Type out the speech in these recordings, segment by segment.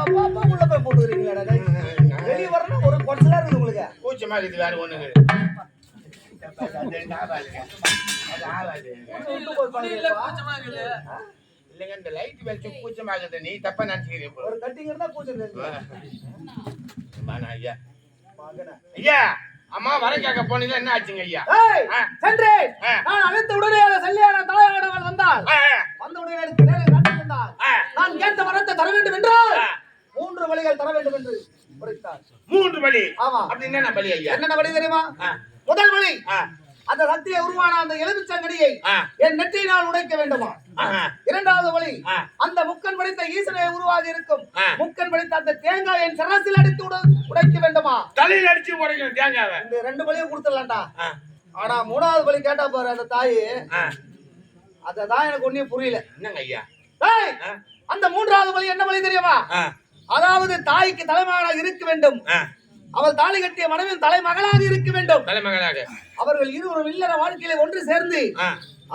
உள்ள போய் போட்டுக்கிறீங்களா? வெளிய வரணும் ஒரு கொச்சலா இருக்குது உங்களுக்கு கூச்சமா இருக்குது வேற ஒண்ணுங்க. இல்லைங்க இந்த லைட் வெளிச்சம் கூச்சமாகுது நீ தப்பா நினைச்சுக்கிறீங்க. ஒரு கட்டிங் இருந்தா வாண்ணா ஐயா. ஐயா அம்மா வர கேட்க போனீங்க என்ன ஆச்சுங்க ஐயா. சென்று. நான் அழைத்த உடனே சல்லியான தாயானவள் வந்தாள் ஆ, வந்த உடனே எனக்கு நேரில் நான் கேட்ட வரத்தை தர வேண்டும் என்றால். மூன்று வழிகள் தர வேண்டும் என்று உரைத்தார். மூன்று பலி ஆமா. அப்படி பலி ஐயா? என்னென்ன வழி தெரியுமா? முதல் வழி அந்த ரத்திய உருவான அந்த எலுமிச்சங்கடியை என் நெற்றியினால் உடைக்க வேண்டுமா? இரண்டாவது வழி. அந்த முக்கன் படித்த ஈசனை உருவாகி இருக்கும். முக்கன் படித்த அந்த தேங்காய் என் சரசில் அடித்து உட- உடைக்க வேண்டுமா? தலையில அடிச்சு உடைக்கணும் தேங்காவை. இந்த ரெண்டு வழியும் கொடுத்துடலாம்டா. ஆனா மூணாவது வழி கேட்டா பாரு அந்த தாயி. அததான் எனக்கு ஒன்னும் புரியல. என்னங்க ஐயா? அந்த மூன்றாவது வழி என்ன வழி தெரியுமா? அதாவது தாய்க்கு தலைமகனாக இருக்க வேண்டும். அவள் தாலி கட்டிய மனைவியின் தலைமகளாக இருக்க வேண்டும். தலைமகனாக அவர்கள் இருவரும் இல்லற வாழ்க்கையில ஒன்று சேர்ந்து.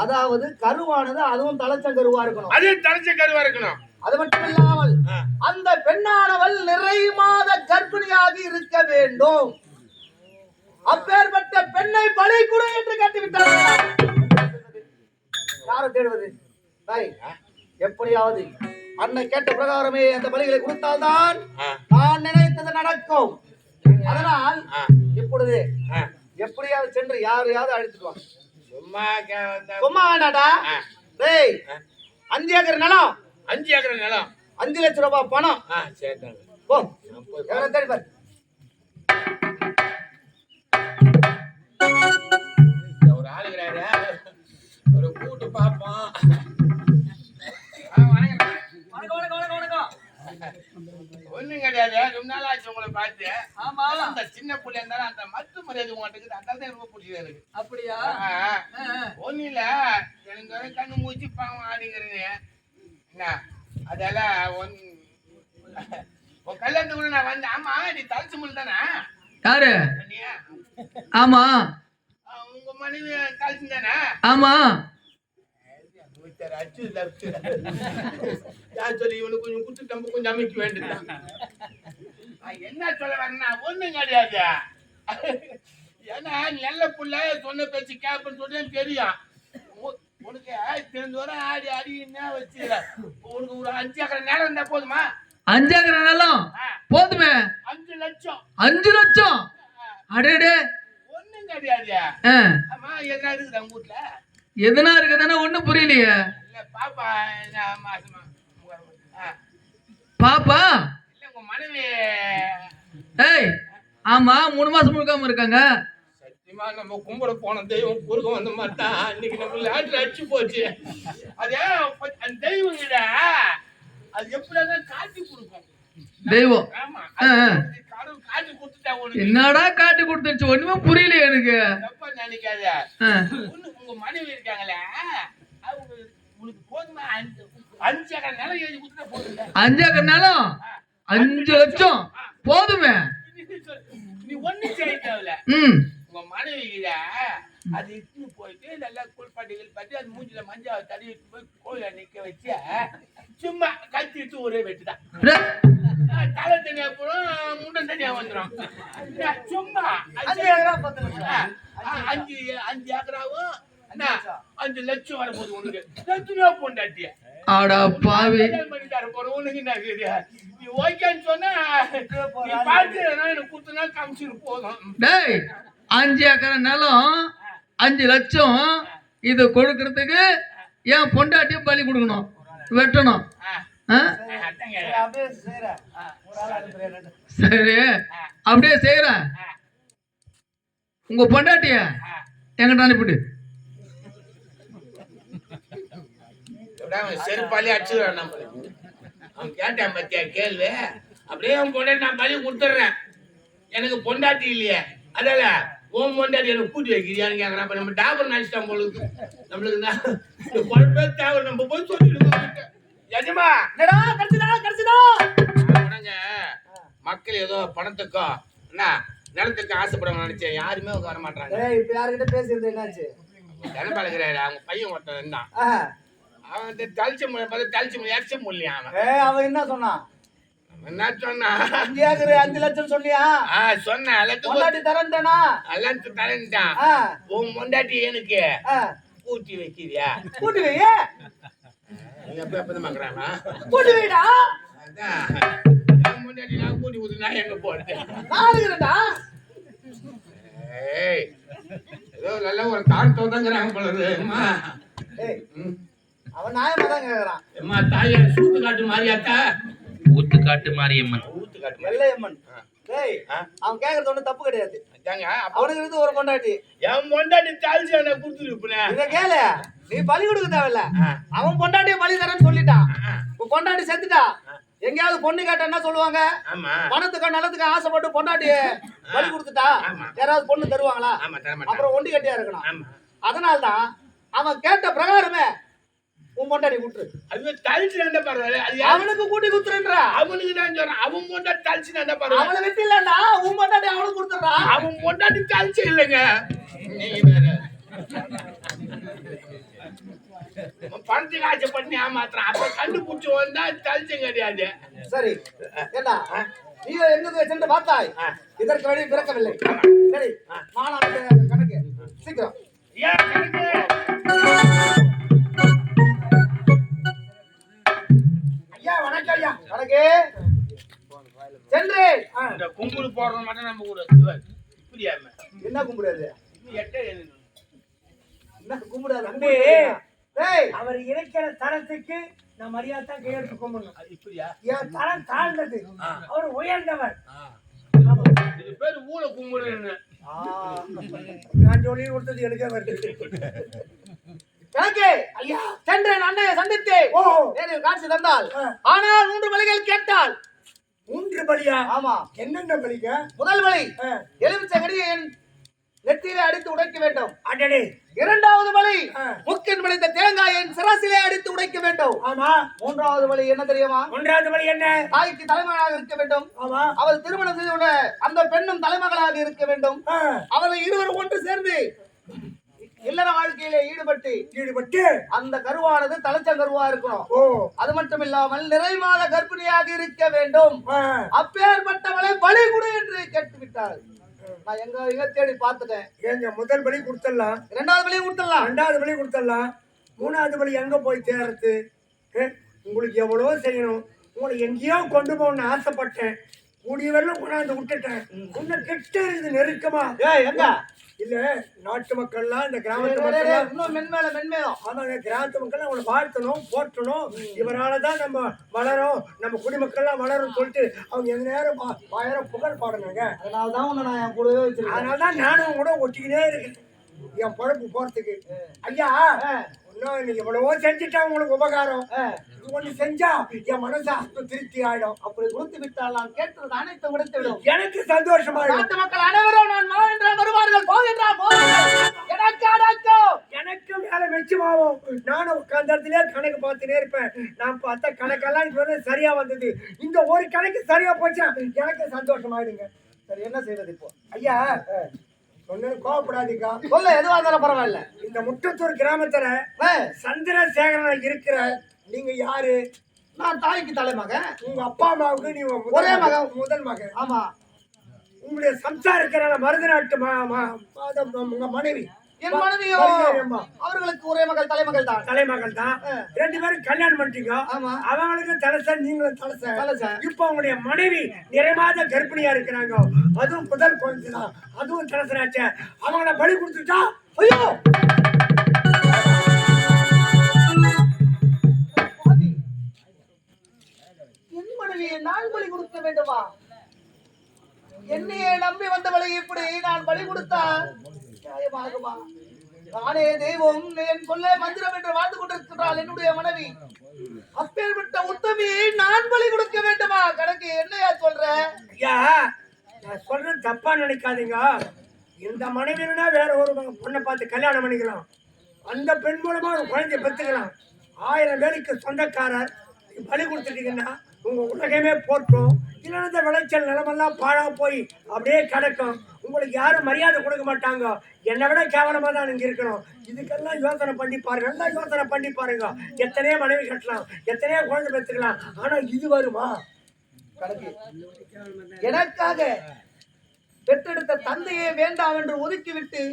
அதாவது கருவானது அதுவும் தலைச்சங்கருவா இருக்கணும். அது தலைச்ச கருவா இருக்கணும். அது மட்டும் இல்லாமல். அந்த பெண்ணானவள் நிறை மாத கர்ப்பிணியாக இருக்க வேண்டும். அப்பேற்பட்ட பெண்ணை பலி கொடு என்று கட்டிவிட்டார். யாரை தேடுவது? எப்படியாவது அன்னை கேட்ட பிரகாரமே அந்த பலிகளை கொடுத்தால்தான் நான் நினைத்தது நடக்கும். அதனால் இப்பொழுது. எப்படியாவது சென்று யாரையாவது அழைத்துட்டு வா சும்மா சும்மா வேண்டாடா டேய். அஞ்சு ஏக்கர் நிலம். அஞ்சு ஏக்கர் நிலம். அஞ்சு லட்சம் ரூபாய் பணம். சேர்த்தாங்க போ. தேடி பாரு. ஒரு ஆளுகிறாரு. ஒரு கூட்டு பார்ப்போம். ஒண்ணும் கிடையாது. ரொம்ப நாள் ஆச்சு உங்களை பார்த்து. ஆமா. அந்த சின்ன புள்ள இருந்தாலும் அந்த மத்து மரியாதை மாட்டேங்குது அதான் தான் ரொம்ப பிடிச்சது எனக்கு அப்படியா? ஆ, ஆ, ஆ. ஒண்ணும் இல்ல. எனக்கு ஒரு கண்ணு மூச்சு பாவம் ஆடிங்கிறீங்க என்ன? அதெல்லாம் ஒன் உன் கல்யாணத்துக்கு கூட நான் வந்தேன் ஆமா நீ தலைச்சு முள் தானே? யாரு? ஆமா. உங்க மனைவி தலைச்சு தானே? ஆமா. ஒருத்தர் அச்சு லெஃப்ட் யார் சொல்லி இவனுக்கு கொஞ்சம் குத்து கொஞ்சம் அமைக்க வேண்டியதுதான் நான் என்ன சொல்ல வரேன்னா ஒண்ணும் கிடையாது ஏன்னா நல்ல புள்ள சொன்ன பேச்சு கேட்பன்னு சொல்லி எனக்கு தெரியும் உனக்கு தெரிஞ்ச வர ஆடி ஆடி என்ன வச்சு உனக்கு ஒரு அஞ்சு ஏக்கர் நேரம் இருந்தா போதுமா அஞ்சாக்கிற நிலம் ஆ, போதுமே அஞ்சு லட்சம் அஞ்சு லட்சம் அடேடே ஒண்ணும் கிடையாது ஆமா எதனா இருக்குது உங்க வீட்டுல எதுனா இருக்குதானே ஒண்ணும் புரியலையே. இல்ல பாப்பா என்ன மாசமா ஆ, பாப்பா? இல்ல உங்க மனைவி. ஏய் ஆமா மூணு மாசம் முழுக்காம இருக்காங்க. சத்தியமா நம்ம கும்பிட போன தெய்வம் குறுக்க வந்த தான். இன்னைக்கு நம்ம லாட்டில் அடிச்சு போச்சு. அது அந்த தெய்வம் அது எப்படியாவது காட்டி கொடுக்கும். தெய்வம். ஆமா என்னடா காட்டி கொடுத்துருச்சு? ஒண்ணுமே புரியலையே எனக்கு. நினைக்காத. உங்க மனைவி இருக்காங்களே அவங்க உனக்கு போதுமா? அஞ்சு அஞ்சு ஏக்கர் நிலம் எழுதி கொடுத்துட்டா போதுங்க அஞ்சாக்கிற நிலம்? அஞ்சு லட்சம்? போதுமே. நீ ஒண்ணு செய்ய தேவையில்ல. உங்க மனைவி கிட்ட அது இட்டுன்னு போயிட்டு நல்லா குளிப்பாட்டிகள் பற்றி அது மூஞ்சில மஞ்சள் தடவி போய் கோயில நிக்க வச்சு சும்மா கத்தி எடுத்து ஒரே வெட்டுதான். தலை தனியா போடும் முண்டம் தனியா வந்துடும் சும்மா அஞ்சு ஏக்கரா பத்து லட்சம் அஞ்சு அஞ்சு ஏக்கராவும் அஞ்சு லட்சம் வர வரப்போகுது உனக்கு லட்சம் பொண்டாட்டிய அடா பாவி கல்யாணம் பண்ணி உனக்கு என்ன இருக்குது? நீ ஓகேன்னு சொன்னா பார்த்து எனக்கு கொடுத்தனா காமிச்சிரு போதும் டேய் அஞ்சு ஏக்கர் நிலம் அஞ்சு லட்சம் இது கொடுக்கறதுக்கு ஏன் பொண்டாட்டியும் பலி கொடுக்கணும் வெட்டணும் சரி, அப்படியே செய்யறேன் உங்க பொண்டாட்டிய. எங்கிட்ட அனுப்பிடு எப்படியா அவன் செருப்பாலே அடிச்சுடுறான் நம்மள. அவன் கேட்டான் பத்தியா கேள்வி அப்படியே அவன் பொண்டாட்டி நான் பலி கொடுத்துட்றேன். எனக்கு பொண்டாட்டி இல்லையே. அதால உன் பொண்டாட்டி எனக்கு கூட்டி வைக்கிறியான்னு கேட்கறான் அப்ப நம்ம டாபர் நினைச்சிட்டான் பொழுது நம்மளுக்கு என்ன? இந்த குழப்பே தேவை நம்ம போய் சொல்லிடுவோம் எஜமா என்னடா, கிடைச்சுதா? உடனே மக்கள் ஏதோ பணத்துக்கோ என்ன நிலத்துக்கு ஆசைப்பட நினைச்சேன். யாருமே அவங்க வர மாட்டாங்க ஏய், இப்ப யார்கிட்ட பேசியிருந்தது என்னாச்சு? நிலப்பாளுகிறாரு அவங்க பையன் ஒருத்தன் இருந்தான். அவன் வந்து தலிச்ச மொழி பார்த்து தலிச்ச மொழி அடிச்ச மொழியா அவன்? ஏய், அவன் என்ன சொன்னான்? என்ன சொன்னா? அஞ்சு லட்சம் சொன்னியா ஆ சொன்னேன். எல்லாத்துக்கும் பொண்டாட்டி தரேன்டானா எல்லாத்துக்கும் தரேன்ட்டான் உன் முண்டாட்டி எனக்கு ஆ. ஊட்டி வைக்கிறியா? கூட்டி வை கூட்டி வைடா முண்டாட்டி நான் கூட்டி எங்க போறது நான் இருக்கிறேன்டா ஏய் ஏதோ நல்ல ஒரு தாட் தோதங்கிறாங்க போல இருக்கு. அம்மா. அவன் நியாயமா தான் கேக்குறான் அம்மா தாயா சூத்து காட்டு மாறியாத்தா ஊத்து காட்டு மாரியம்மன் ஊத்து காட்டு. வெள்ளையம்மன். டேய் ஆ. அவன் கேக்குறது ஒண்ணும் தப்பு கிடையாது அவனுக்கு இருந்து ஒரு பொண்டாட்டி என் முண்டாட்டி தாழ்ச்சி என்ன கொடுத்துருப்பேன் இத கேளு நீ பலி கொடுக்க தேவையில்ல. அவன் பொண்டாட்டிய பலி தரேன்னு சொல்லிட்டான். உன் பொண்டாட்டி செத்துட்டா? எங்கேயாவது பொண்ணு கேட்டா என்ன சொல்லுவாங்க? ஆமா. பணத்துக்கு நல்லதுக்கு ஆசைப்பட்டு பொண்டாட்டிய பலி கொடுத்துட்டா? ஆமா. யாராவது பொண்ணு தருவாங்களா? அப்புறம் ஒண்டி கட்டியா இருக்கணும். ஆமா. அதனால்தான் அவன் கேட்ட பிரகாரமே உன் பொண்டாட்டி கூட்டுரு. அது தழிச்சு என்ன பரவாயில்ல. அவனுக்கு கூட்டி குத்துறன்ற அவனுக்கு தான் சொல்றேன். அவன் முண்டாட்டி தழிச்சு என்ன பரவாயில்ல. அவனை வெட்டி இல்லன்னா உன் பொண்டாட்டி அவனுக்கு கொடுத்துறா அவன் முண்டாட்டி தழிச்சு இல்லைங்க. நீங்க வேற அவன் பணத்துக்கு ஆசை பண்ணி ஏமாத்துறான். அப்ப கண்டுபிடிச்சு வந்தா தழிச்சும் கிடையாது. சரி. என்ன? நீ எங்க சென்று பார்த்தாய்? இதற்கு வழி பிறக்கவில்லை. சரி. நான் அந்த கணக்கு. சீக்கிரம். ஏன் கணக்கு? ஐயா வணக்கம் ஐயா. கணக்கு. சென்று. இந்த கும்பல் போடுறது மட்டும் நம்ம கூட. இப்படியா என்ன கும்பிடாது எட்ட எழுது என்ன கும்பிடாது தம்பி. டேய் அவர் இருக்கிற தரத்துக்கு நான் மரியாதை தான் கையெழுத்து கும்பிடணும். என் தரம் தாழ்ந்தது. அவர் உயர்ந்தவர். பேரு ஊழ கும்பிடுன்னு நான் சொல்லி கொடுத்தது எனக்கே வருது. கணக்கு ஐயா சென்று என் அண்ணையை சந்தித்து காட்சி தந்தால். ஆனால் மூன்று வழிகள் கேட்டால். மூன்று பலியா ஆமா. என்னென்ன பலிங்க முதல் ஆ. எலுமிச்சை கடியை என் நெத்தியிலே அடித்து உடைக்க வேண்டும். அடடே. இரண்டாவது வழி. முக்கின் விளைந்த தேங்காயை என் சிராசிலே அடித்து உடைக்க வேண்டும். ஆமா. மூன்றாவது வழி என்ன தெரியுமா? மூன்றாவது பலி என்ன? தாய்க்கு தலைமகனாக இருக்க வேண்டும். ஆமா. அவள் திருமணம் செய்த அந்த பெண்ணும் தலைமகளாக இருக்க வேண்டும். ஆ. அவர்கள் இருவரும் ஒன்று சேர்ந்து இல்லற வாழ்க்கையிலே ஈடுபட்டு ஈடுபட்டு. அந்த கருவானது தலைச்சங்கருவா இருக்கணும். ஓ. அது மட்டும் இல்லாமல் நிறைமாத கர்ப்பிணியாக இருக்க வேண்டும். அப்பேற்பட்டவளை பலி கொடு என்று கேட்டு விட்டார் நான் எங்க எங்க தேடி பார்த்துட்டேன். ஏங்க முதல் பலி கொடுத்துடலாம். இரண்டாவது பலி கொடுத்துடலாம். ரெண்டாவது பலி கொடுத்துடலாம். மூணாவது பலி எங்க போய் தேர்றது ஏ, உங்களுக்கு எவ்வளவோ செய்யணும். உங்களை எங்கேயோ கொண்டு போகணும்னு ஆசைப்பட்டேன். கூடிய வரலும் கொண்டாந்து விட்டுட்டேன். உன்னை கிட்ட இருக்குது நெருக்கமா? எங்க? இல்ல நாட்டு மக்கள்லாம் இந்த கிராமத்து மக்கள் இன்னும் மென்மேல மென்மேலும் ஆமாங்க கிராமத்து மக்கள் அவங்களை வாழ்த்தணும் போற்றணும். இவரால தான் நம்ம வளரும் நம்ம குடிமக்கள்லாம் வளரும் சொல்லிட்டு அவங்க எந்த நேரம் ஆயிரம் புகழ் பாடுனாங்க. அதனால தான் உன்னை நான் என் கூடவே வச்சிருக்கேன். அதனால தான் நானும் கூட ஒட்டிக்கினே இருக்கேன். என் பழப்பு போறதுக்கு. ஐயா இன்னும் எவ்வளவோ செஞ்சுட்டேன் உங்களுக்கு உபகாரம். இது ஒண்ணு செஞ்சா என் மனசு திருப்தி ஆயிடும். அப்படி கொடுத்து விட்டால் நான் கேட்டது அனைத்தும் விடுத்து விடும் எனக்கு சந்தோஷமாயிடும். நாட்டு மக்கள் அனைவரும் நான் மா என்றால் வருவார்கள். போ என்றால் போவார்கள் எனக்கு அடக்கம். எனக்கு மேல மெச்சமாகும். நானும் உட்கார்ந்த இடத்துலயே கணக்கு பார்த்துட்டே இருப்பேன். நான் பார்த்த கணக்கெல்லாம் இது சரியா வந்தது. இந்த ஒரு கணக்கு சரியா போச்சா எனக்கு சந்தோஷமாயிடுங்க. சரி என்ன செய்வது இப்போ? ஐயா சொன்னது கோவப்படாதீங்க சொல்ல எதுவா இருந்தாலும் பரவாயில்ல. இந்த முட்டத்தூர் கிராமத்துல சந்திரசேகரன் இருக்கிற நீங்க யாரு? நான் தாய்க்கு தலைமகன். உங்க அப்பா அம்மாவுக்கு முதல் ஒரே மகன். முதல் மகன். ஆமா. உங்களுடைய சம்சாரம் இருக்கிற மருது நாட்டு ம- ம- மாதம் உங்க மனைவி. என் மனைவியோ. அவர்களுக்கு ஒரே மகள் தலைமகள் தான். தலைமகள் தான் ரெண்டு பேரும் கல்யாணம் பண்ணிட்டீங்க. ஆமா. அவங்களுக்கு தலசன் நீங்களும் தலசன். தலைசன். இப்போ உங்களுடைய மனைவி நிறைமாத கர்ப்பிணியா இருக்கிறாங்க. அதுவும் முதல் குழந்தை தான் அதுவும் தலசனாச்ச. அவங்கள பலி கொடுத்துட்டா ஐயோ. என் மனைவியை நான் பலி கொடுக்க வேண்டுமா? என்னையே நம்பி வந்தவளை இப்படி நான் பலி கொடுத்தா? நியாயமாகுமா நானே தெய்வம் என் சொல்ல மந்திரம் என்று வாழ்ந்து கொண்டிருக்கிறாள் என்னுடைய மனைவி. அப்பேற்பட்ட உத்தமியை நான் பலி கொடுக்க வேண்டுமா? கணக்கு என்னையா சொல்ற? ஐயா நான் சொல்றது தப்பா நினைக்காதீங்க. இந்த மனைவினா வேற ஒரு பொண்ணை பார்த்து கல்யாணம் பண்ணிக்கலாம். அந்த பெண் மூலமா ஒரு குழந்தைய பெற்றுக்கலாம். ஆயிரம் பேருக்கு சொந்தக்காரர் பலி கொடுத்துட்டீங்கன்னா உங்க உலகமே போட்டும் இல்லைன்னா இந்த விளைச்சல் நிலமெல்லாம் பாழா போய் அப்படியே கிடக்கும். உங்களுக்கு யாரும் மரியாதை கொடுக்க மாட்டாங்க. என்னை விட கேவலமாக தான் நீங்கள் இருக்கணும். இதுக்கெல்லாம் யோசனை பண்ணி பாருங்க. நல்லா யோசனை பண்ணி பாருங்க. எத்தனையோ மனைவி கட்டலாம். எத்தனையோ குழந்தை பெற்றுக்கலாம். ஆனால் இது வருமா? எனக்காக பெற்றெடுத்த தந்தையே வேண்டாம் என்று ஒதுக்கிவிட்டு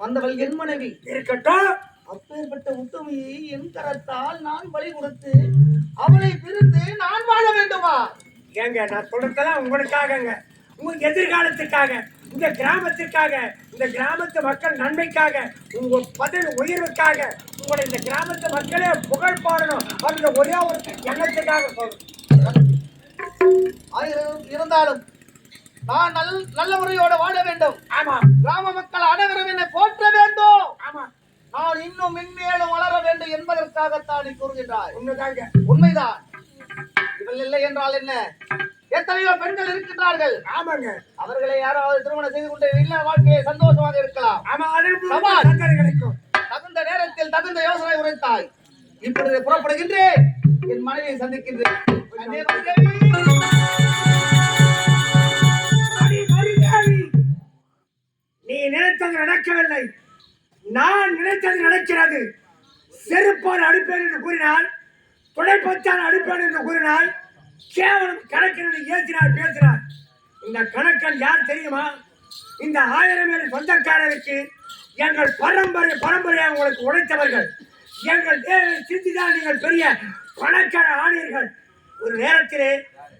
வந்தவள் என் மனைவி. இருக்கட்டும். அப்பேற்பட்ட உத்தமையை என் கரத்தால் நான் பலி கொடுத்து அவளை பிரிந்து நான் வாழ வேண்டுமா? ஏங்க நான் சொல்றதெல்லாம் உங்களுக்காகங்க. உங்க எதிர்காலத்துக்காக இந்த கிராமத்திற்காக இந்த கிராமத்து மக்கள் நன்மைக்காக உங்க பதவி உயர்வுக்காக உங்களை இந்த கிராமத்து மக்களே புகழ் பாடணும். அந்த ஒரே ஒரு எண்ணத்துக்காக ஆயிரம் இருந்தாலும் நான் நல் நல்ல முறையோட வாழ வேண்டும். ஆமா. கிராம மக்கள் அனைவரும் என்னை போற்ற வேண்டும். ஆமா. நான் இன்னும் மென்மேலும் வளர வேண்டும் என்பதற்காகத்தான் நீ கூறுகின்றாய். உண்மைதாங்க. உண்மைதான். இவள் இல்லை என்றால் என்ன? எத்தனையோ பெண்கள் இருக்கின்றார்கள். ஆமாங்க. அவர்களை யாராவது திருமணம் செய்து கொண்டு இல்ல வாழ்க்கையை சந்தோஷமாக இருக்கலாம். ஆமா கிடைக்கும் தகுந்த நேரத்தில் தகுந்த யோசனை உரைத்தாய். இப்பொழுது புறப்படுகின்றேன். என் மனைவியை சந்திக்கின்றேன். நீ நினைத்தது நடக்கவில்லை. நான் நினைத்தது நடக்கிறது. செருப்பால் அடிப்பேன் என்று கூறினாள் துடைப்பத்தால் அடிப்பேன் என்று கூறினாள் கேவலம் கணக்கில் ஏற்றினார் பேசினார் இந்த கணக்கன் யார் தெரியுமா? இந்த ஆயிரம் ஏழு சொந்தக்காரருக்கு எங்கள் பரம்பரை பரம்பரையாக உங்களுக்கு உழைத்தவர்கள் எங்கள் தேவை சிந்திதான் நீங்கள் பெரிய பணக்கார ஆனீர்கள் ஒரு நேரத்திலே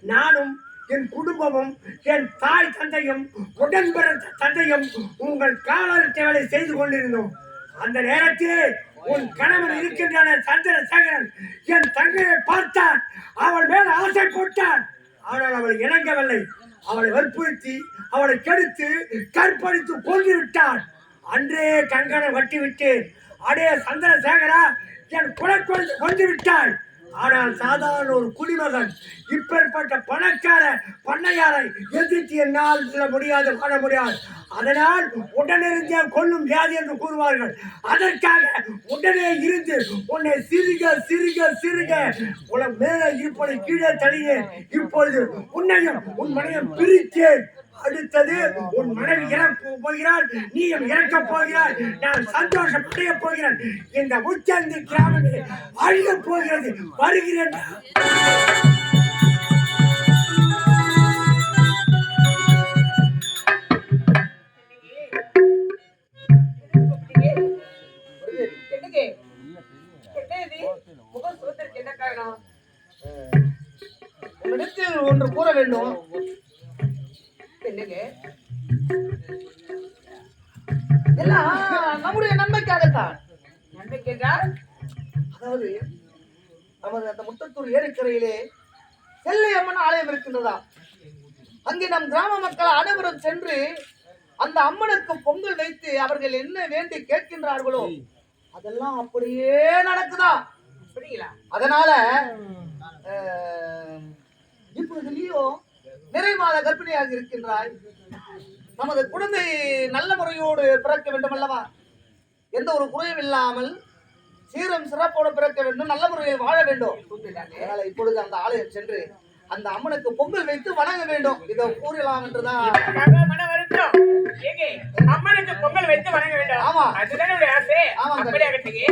நானும் என் குடும்பமும் என் தாய் தந்தையும் உடன்பிற தந்தையும் உங்கள் காலத்தை வேலை செய்து கொண்டிருந்தோம். அந்த நேரத்திலே உன் கணவன் இருக்கின்றன சந்திரசேகரன் என் தங்கையை பார்த்தான். அவள் மேல் ஆசை போட்டான். ஆனால் அவள் இணங்கவில்லை. அவளை வற்புறுத்தி அவளை கெடுத்து கற்பழித்து கொன்று விட்டான் அன்றே கங்கணம் கட்டிவிட்டு அடே சந்திரசேகரா என் குலக்கொழுந்து கொண்டு விட்டாள் ஆனால் சாதாரண ஒரு குடிமகன் இப்பேற்பட்ட பணக்கார பண்ணையாரை எதிர்த்து என்னால் சொல்ல முடியாது காண முடியாது. அதனால் உடனிருந்தே கொல்லும் வியாதி என்று கூறுவார்கள். அதற்காக உடனே இருந்து உன்னை சிறுக சிறுக சிறுக. உன மேலே இருப்பதை கீழே தள்ளினேன். இப்பொழுது உன்னையும் உன் மனையும் பிரித்தேன். அடுத்தது உன் மனைவி இறக்க போகிறாள் நீயும் இறக்க போகிறாய் நான் சந்தோஷம் அடைய போகிறேன். இந்த உச்சந்தி கிராமமே அழிய போகிறது. வருகிறேன். என்ன காரணம்? ஒன்று கூற வேண்டும். முட்டத்தூர் செல்லையம்மன் ஆலயம் இருக்கின்றதா? அங்கே நம் கிராம மக்கள் அனைவரும் சென்று அந்த அம்மனுக்கு பொங்கல் வைத்து அவர்கள் என்ன வேண்டி கேட்கின்றார்களோ அதெல்லாம் அப்படியே நடக்குதா? அதனால அஹ், இப்பொழுது நீயோ கர்ப்பிணியாக இருக்கின்றாய். நமது குழந்தை நல்ல முறையோடு பிறக்க வேண்டும் அல்லவா எந்த ஒரு குறையும் இல்லாமல் சீரும் சிறப்போடு பிறக்க வேண்டும் நல்ல முறையில் வாழ வேண்டும். அதனால இப்பொழுது அந்த ஆலயம் சென்று அந்த அம்மனுக்கு பொங்கல் வைத்து வணங்க வேண்டும். இதை கூறலாம் என்றுதான். அம்மனுக்கு பொங்கல் வைத்து வணங்க வேண்டும். ஆமா. அதுதான் ஆசை. அப்படியாகட்டுங்க